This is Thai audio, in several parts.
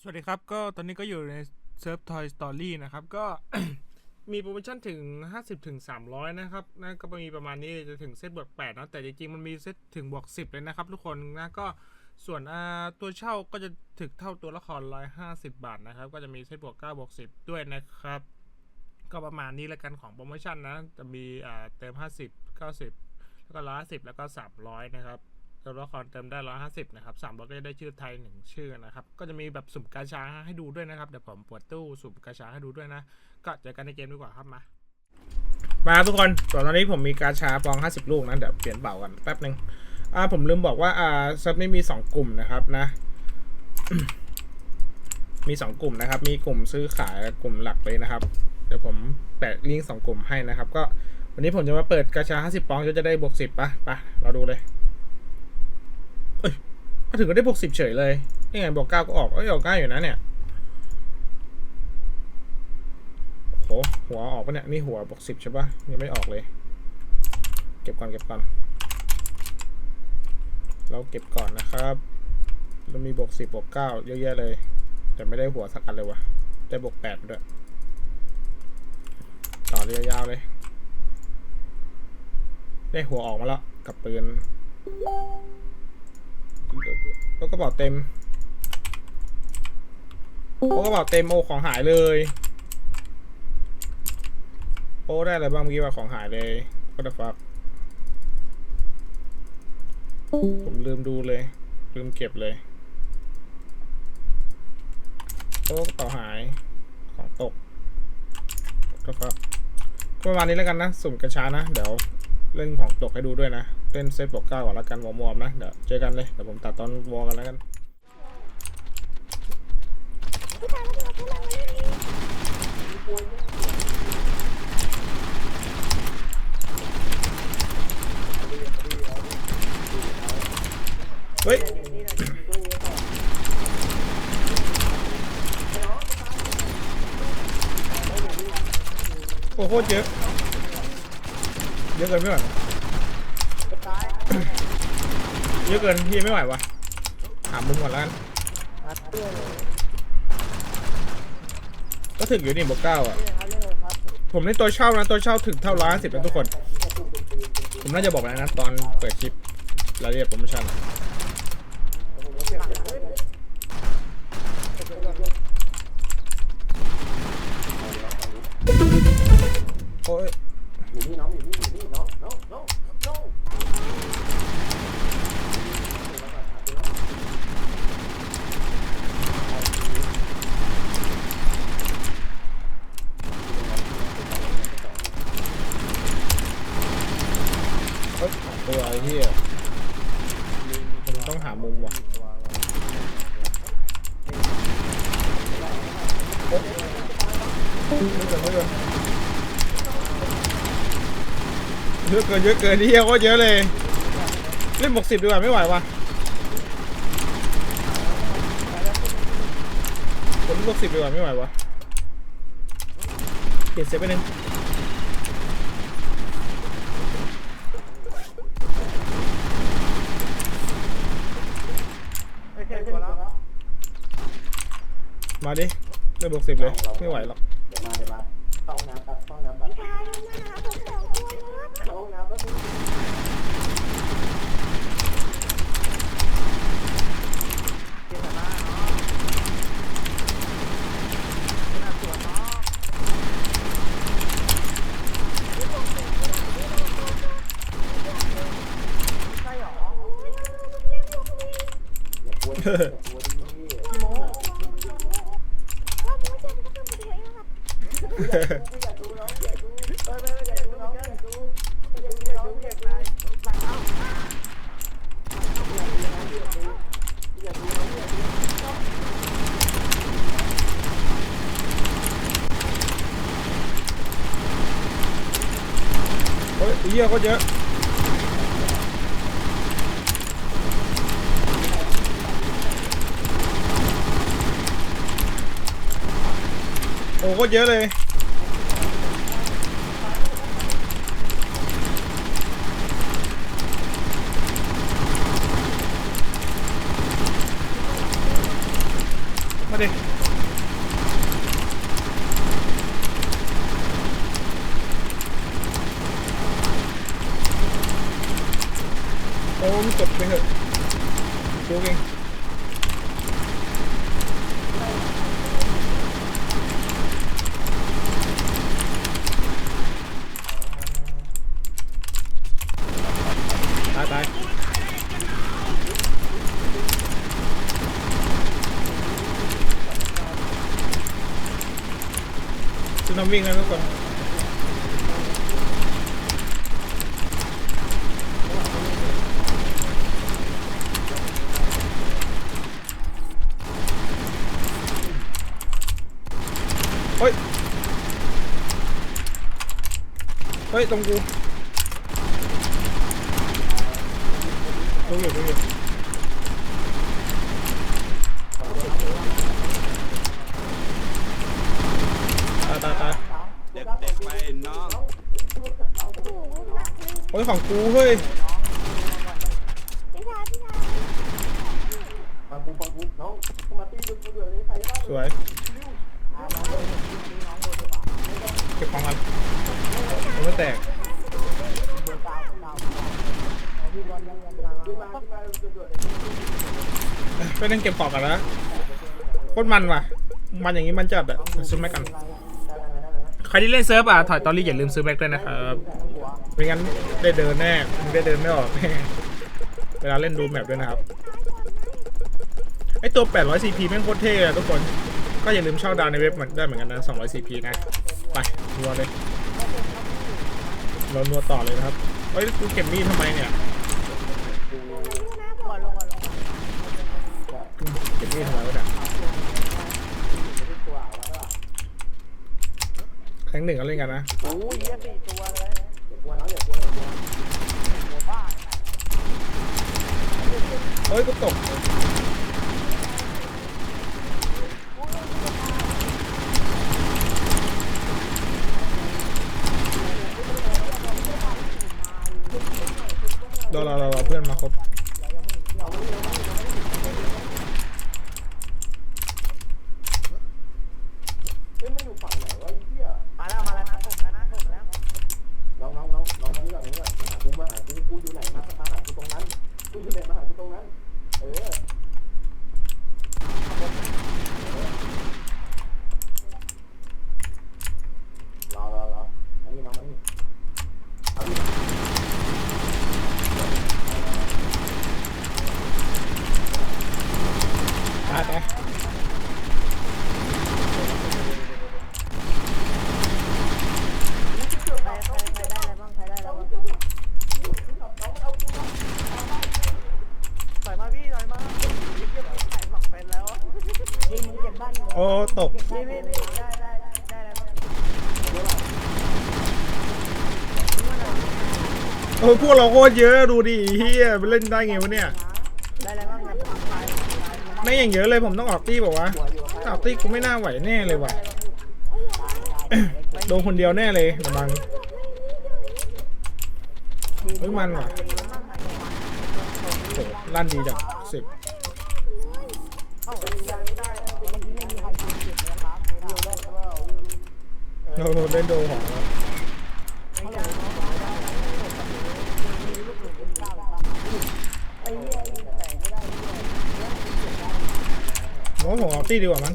สวัสดีครับ ก็ตอนนี้ก็อยู่ในเซิร์ฟ Toy Story นะครับ ก็มีโปรโมชั่นถึง 50ถึง300 นะครับนั่นก็มีประมาณนี้จะถึงเซตบวก8นะแต่จริงๆ มันมีเซตถึงบวก 10 เลยนะครับ ทุกคนนะก็ส่วนตัวเช่าก็จะถึงเท่าตัวละคร 150 บาทนะครับ ก็จะมีเซตบวก9บวก10 ด้วยนะครับ ก็ประมาณนี้ล้วกันของโปรโมชั่นนะ จะมีอ่าเติม 50 90 แล้วก็150แล้วก็ 300 นะครับ ตัวละครเติมได้150นะครับ300ก็จะได้ชื่อไทย1ชื่อนะครับ ก็จะมีแบบสุ่มกาชาให้ดูด้วยนะครับ เดี๋ยวผมปิดตู้สุ่มกาชาให้ดูด้วยนะ ก็เจอกันในเกมดีกว่าครับมา มาทุกคนตอนนี้ผมมีกาชาปอง50ลูกนะเดี๋ยวเปลี่ยนเป่ากันแป๊บหนึ่งอ่าผมลืมบอกว่าอ่าเซิร์ฟนี้มี2กลุ่มนะครับนะ มี2กลุ่มนะครับ มีกลุ่มซื้อขายกลุ่มหลักเลยนะครับ เดี๋ยวผมแปะลิงก์สองกลุ่มให้นะครับ ก็วันนี้ผมจะมาเปิดกาชา50ปองจะได้บวก10ปะไปเราดูเลย ถึงก็ได้บวก10เฉยเลยนี่ไงบวก9ก็ออกเอ้ยออก9อยู่นะเนี่ยโหหัวออกปะเนี่ยนี่หัวบวกสิบใช่ปะยังไม่ออกเลย เก็บก่อนเก็บก่อนเราเก็บก่อนนะครับ เรามีบวกสิบบวกเก้าเยอะแยะเลย แต่ไม่ได้หัวสักอันเลยวะได้บวกแปดด้วยต่อเรียาวๆเลย ได้หัวออกมาแล้วกับปืน แล้วกระเป๋าเต็มโอ้กระเป๋าเต็มโอของหายเลย โอ้ได้อะไรบ้างเมื่อกี้ว่าของหายเลยก็ได้ฟักผมลืมดูเลย ลืมเก็บเลยโอ้กระเป๋าหายของตกก็ฟักประมาณนี้แล้วกันนะ สุ่มกระชานะ เดี๋ยว เล่นของตกให้ดูด้วยนะเล่นเซตบวกเก้าก่อนแล้วกันวอร์มๆนะ เดี๋ยวเจอกันเลย เดี๋ยวผมตัดตอนวอร์กันแล้วกันเฮ้ยโอ้โหเยอะ เยอะเกินไม่ไหววะเยอะเกินพี่ไม่ไหววะหามุมก่อนแล้วกันก็ถึงอยู่นี่บวกเก้าอะ ผมเล่นตัวเช่านะตัวเช่าถึงเท่าร้านสิบนะทุกคน ผมน่าจะบอกแล้วนะตอนเปิดคลิปรายละเอียดโปรโมชั่น ไอ้เหี้ยผมต้องหามุมว่ะโอ๊ะไม่เกินไม่เกินเยอะเกินเยอะเกินนี่เหี้ยโคตรเยอะเลย เล่นบวกสิบดีกว่าไม่ไหวว่ะผมเล่นบวกสิบดีกว่าไม่ไหวว่ะเปลี่ยนเซฟไปหนึ่ง ไม่ใช่ตัวแล้ว มาดิเล่นบวกสิบเลยไม่ไหวหรอกเดี๋ยวมาเดี๋ยวมาเข้าห้องน้ำครับเข้าห้องน้ำครับเข้าห้องน้ำแล้วอย่ากลัวดิอย่ากลัวดิ อยากดูน้องอยากดูเออเอออยากดูน้องอยากดูอยากดูน้องอยากดูอยากดูอยากดูน้องอยากดู เฮ้ยไอ้เหี้ยโคตรเยอะ โอ้โคตรเยอะเลย มาดิโอ้มงกดไปเถอะดูเองตายตายจะน้ำวิ่งนะทุกคนเฮ้ย เฮ้ยตรงกูดูอยู่ดูอยู่ตายตายตาย เก็บของกันมันไม่แตกไปเล่นเก็บของกันแล้วโคตรมันว่ะ มันอย่างนี้มันจัดอะซื้อแม็กกัน ใครที่เล่นเซิร์ฟอะถอยตอรี่อย่าลืมซื้อแม็กด้วยนะครับไม่งั้นได้เดินแน่ไมึงได้เดินไม่ออกแน่เวลาเล่นดูแมปด้วยนะครับ ไอตัว 800 CP แม่งโคตรเท่อะทุกคน ก็อย่าลืมเช่าดาวในเว็บเหมือนได้เหมือนกันนะ 200 CP นะ ไปนัวเลย เรานัวต่อเลยนะครับ เฮ้ยกูเก็บมีดทำไมเนี่ยเก็บมีดทำไมวะเนี่ยแข่งหนึ่งก็เล่นกันนะ โอ้ยเยี่ยสี่ตัวเลยอย่ากลัวน้องอย่ากลัวอย่ากลัวเฮ้ยกูตกรอรอรอรอเพื่ อนมาครบ เฮ้ยมันอยู่ฝั่งไหนวะไอ้เหี้ย มาแล้วมาแล้วนะผมแล้วนะผมแล้ว น้องน้องน้องน้องนี่ก่อนนี่ก่อนมาหากูมาหากูกูอยู่ไหนมามาหากูตรงนั้นกูอยู่ไหนมาหากูตรงนั้น เออรอรอรออันนี้น้องอันนี้เอาดิ ตายตาย ใครใครใครได้อะไรบ้างใครได้อะไรบ้างถอยมาพี่ถอยมาพี่เก็บไข่สองเป็นแล้ว ยิงเก็บบ้าน โอ้ตกพี่พี่พี่ได้ได้ได้ได้อะไรบ้างโอ้พวกเราโคตรเยอะดูดิเฮียไปเล่นได้ไงวะเนี่ยได้อะไรบ้างเนี่ยตายตายไม่อย่างเยอะเลยผมต้องออกตี้บอกว่าออกตี้กูไม่น่าไหวแน่เลยว่ะโดนคนเดียวแน่เลยระบังเฮ้ยมันว่ะโหลั่นดีจังสิบ เอ้ายังไม่ได้เมื่อกี้ไม่มีใครกินเก็บเลยครับ เราเล่นโดของแล้วไม่ได้ผมว่าผมออกตี้ดีกว่ามั้ง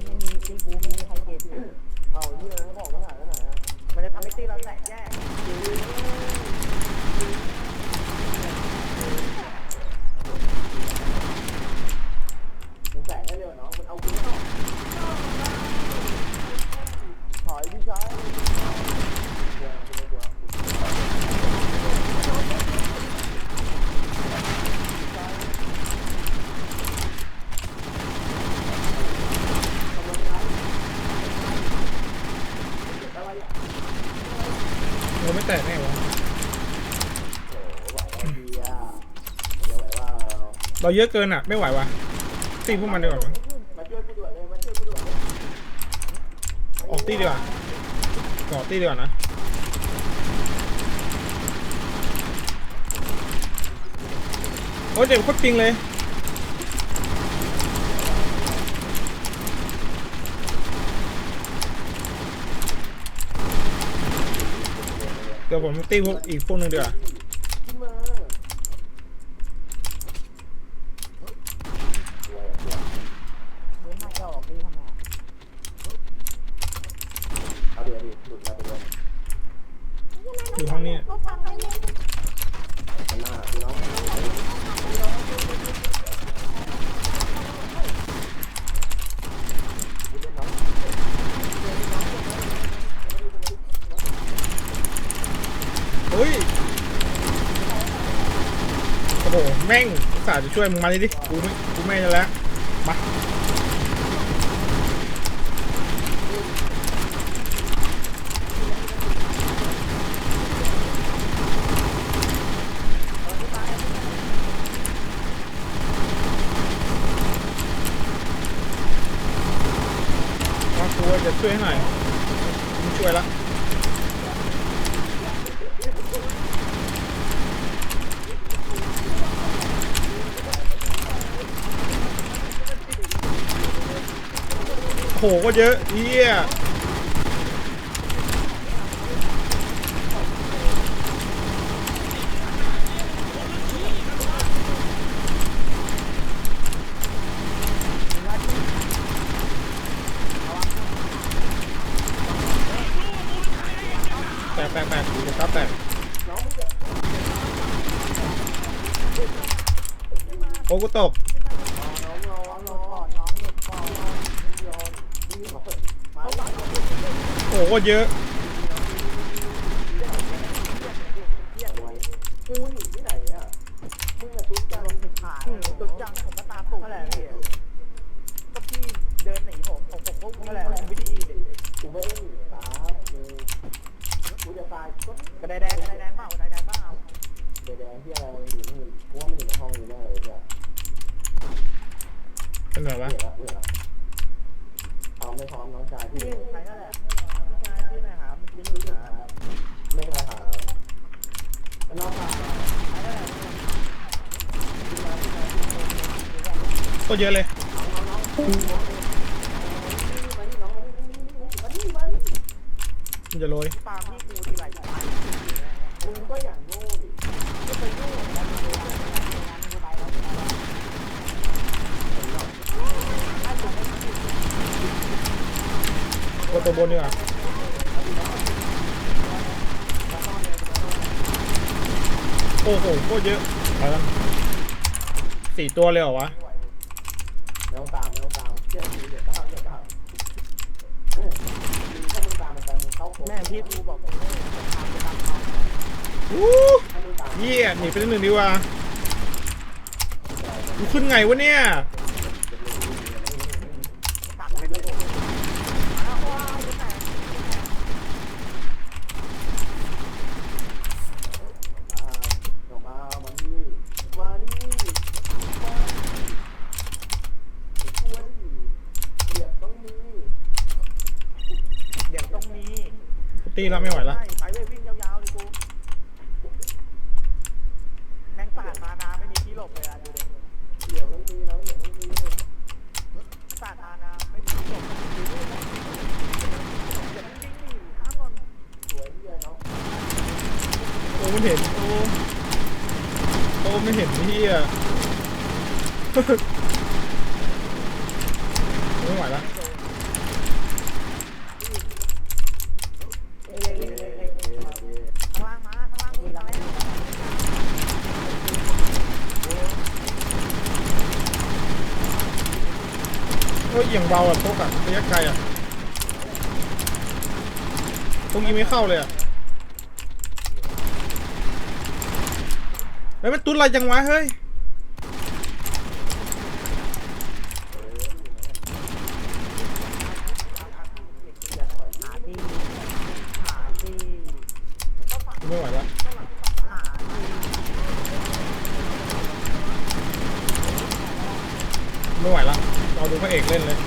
เราเยอะเกินอะ ไม่ไหววะตีพวกมันดีกว่าออกตีดีกว่าออกตีดีกว่านะโอ้เจ็บโคตรปิงเลยเดี๋ยวผมตีพวกอีกพวกหนึ่งเดี๋ยว เฮ้ย โอ้โห แม่งสาห์จะช่วยมึงมาดิดิ กูไม่ กูไม่จะแล้ว มาว่ากูจะช่วยหน่อยมึงช่วยละ โหก็เยอะเฮียแปลกแปลกแปลกเดี๋ยวครับแปลกโอ้กูตก น้องน้องน้อง ก่อนน้องเด็กก่อน นี่มาเปิดมามา โอ้ก็เยอะ กูอยู่ที่ไหนอะ มึงอะตุ๊กจังขายตุ๊ดจังผมก็ตามตู่นั่นแหละพี่ก็พี่เดินหนีผมผมผมก็นั่นแหละวิธีดิกูไม่ได้ตากูกูจะตายก็กระไดแดงกระไดแดงเปล่ากระไดแดงเปล่าแดงที่อะไรอยู่นี่กูว่ามันอยู่ในห้องนี้แน่เลยเนี่ยเป็นแบบว่าเบื่อละเบื่อละพร้อมไม่พร้อมน้องชายพี่พี่ใครนั่นแหละพี่ชายพี่ไหนหาไม่รู้หาไม่เคยหาน้องชาย ใครนั่นแหละ เยอะเลยมันจะโรยตามพี่กูทีไรตายมึงก็อย่างโง่ดิก็ตัวบนดีกว่าโอ้โหโคตรเยอะเอาละสี่ตัวเลยเหรอวะ แม่พี่กูบอกผมวู้เยี่ยหนีไปนิดหนึ่งดีกว่ากูขึ้นไงวะเนี่ย ตัดไปเลยอ้าวว้าวแต่ ออกมามานี่มานี่มาควรเหยียบต้องมี เดี๋ยวต้องมี ตีแล้วไม่ไหวละไปเว้ยวิ่งยาวๆเลยกูแม่งสาดมานาไม่มีที่หลบเลยอะดูดิเหยียบต้องมีนะเหยียบต้องมีสาดมานาไม่มีที่หลบดูดิอย่าวิ่งหนีข้ามก่อนสวยเหี้ยเนาะโอ้มันเห็นโอ้โอ้ไม่เห็นเฮีย ไม่ไหวละ เอ้ยเอ้ยเอ้ยเอ้ยเอ้ยข้างล่างมาข้างล่างมีอะไร โอย่างเบาอะโต๊ะอะระยะไกลอะพวกยิงไม่เข้าเลยอะเฮ้ยมันตุ้นอะไรจังวะเฮ้ย หาที่หาที่ ไม่ไหวละ หาที่ ไม่ไหวละเราดูพระเอกเล่นเลย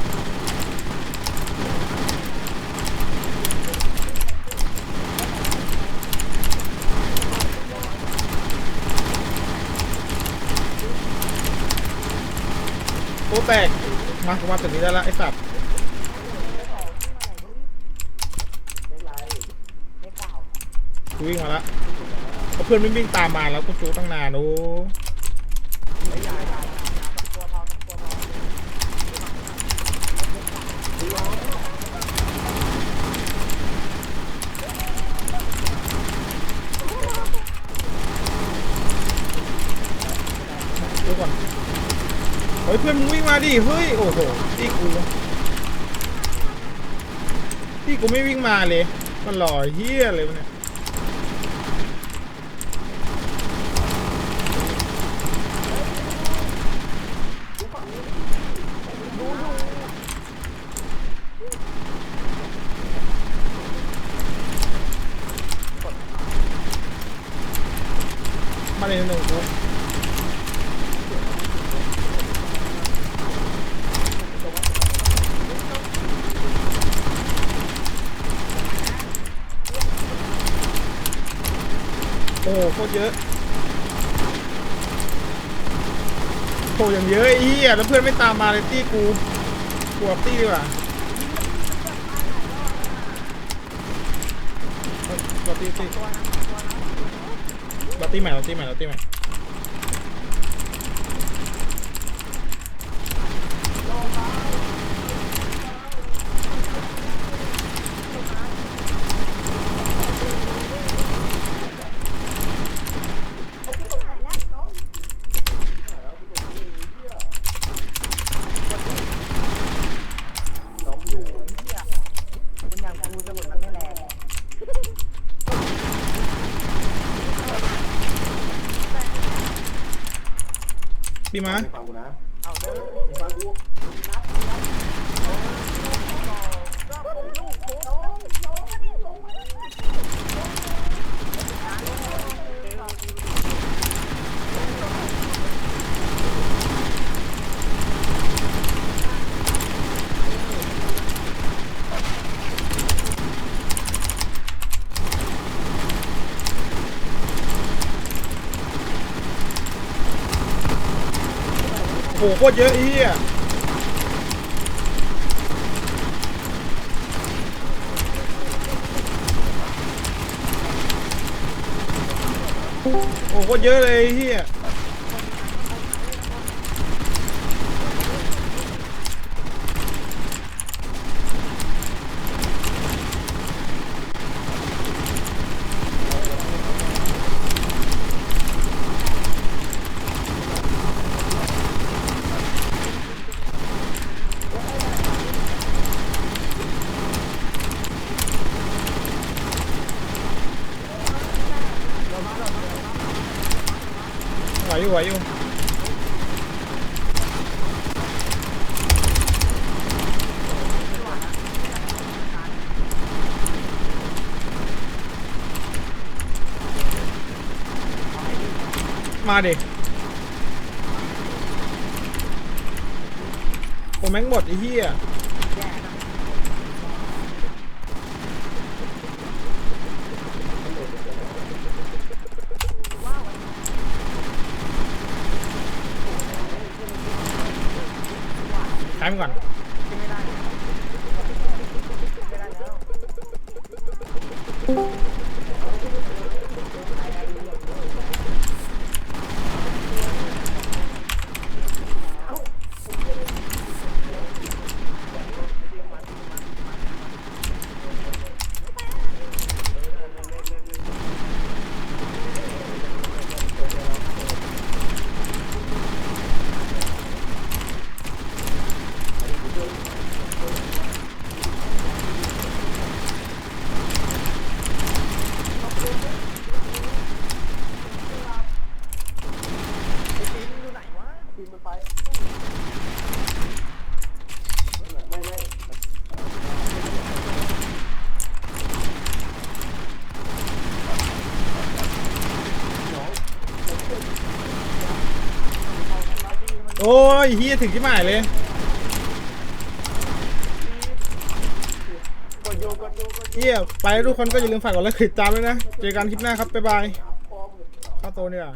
โอ้แตก มากูมาตึกนี้ได้ละไอ้สัตว์กูวิ่งมาแล้วเพราะเพื่อนไม่วิ่งตามมาแล้วกูจูตั้งนานโอ้ ไอ้ยายายาตัวพอตัวพอ ดูก่อนเฮ้ยเพื่อนมึงวิ่งมา ดิเฮ้ยโอ้โหพี่กูพี่กูไม่วิ่งมาเลย มันหล่อเฮี้ยเลยวะเนี่ย มาเลยหนึ่งกูโอ้โหโคตรเยอะ โหอย่างเยอะไอ้เหี้ยแล้วเพื่อนไม่ตามมาเลยตี้กูกลัวตี้ดีกว่าเฮ้ยรอตี้ตี้รอตี้ใหม่รอตี้ใหม่รอตี้ใหม่ ปีมา ฟังกูนะ เอาเด้อ ฟังกู โหโคตรเยอะไอ้เหี้ยโอ้โหโคตรเยอะเลยไอ้เหี้ย อยู่ไหวอยู่มาดิโอแม่งหมดไอ้เหี้ย้ายมันก่อนไม่ได้ไม่ได้แล้ว อยู่ไหนวะ ปีนมันไปไม่ไม่ โอ้ยเฮียถึงที่หมายเลยกดโยกดโยกดเฮียไปทุกคนก็อย่าลืมฝากกดไลค์ติดตามด้วยนะ เจอกันคลิปหน้าครับ บ๊ายบาย เข้าโตเนี่ย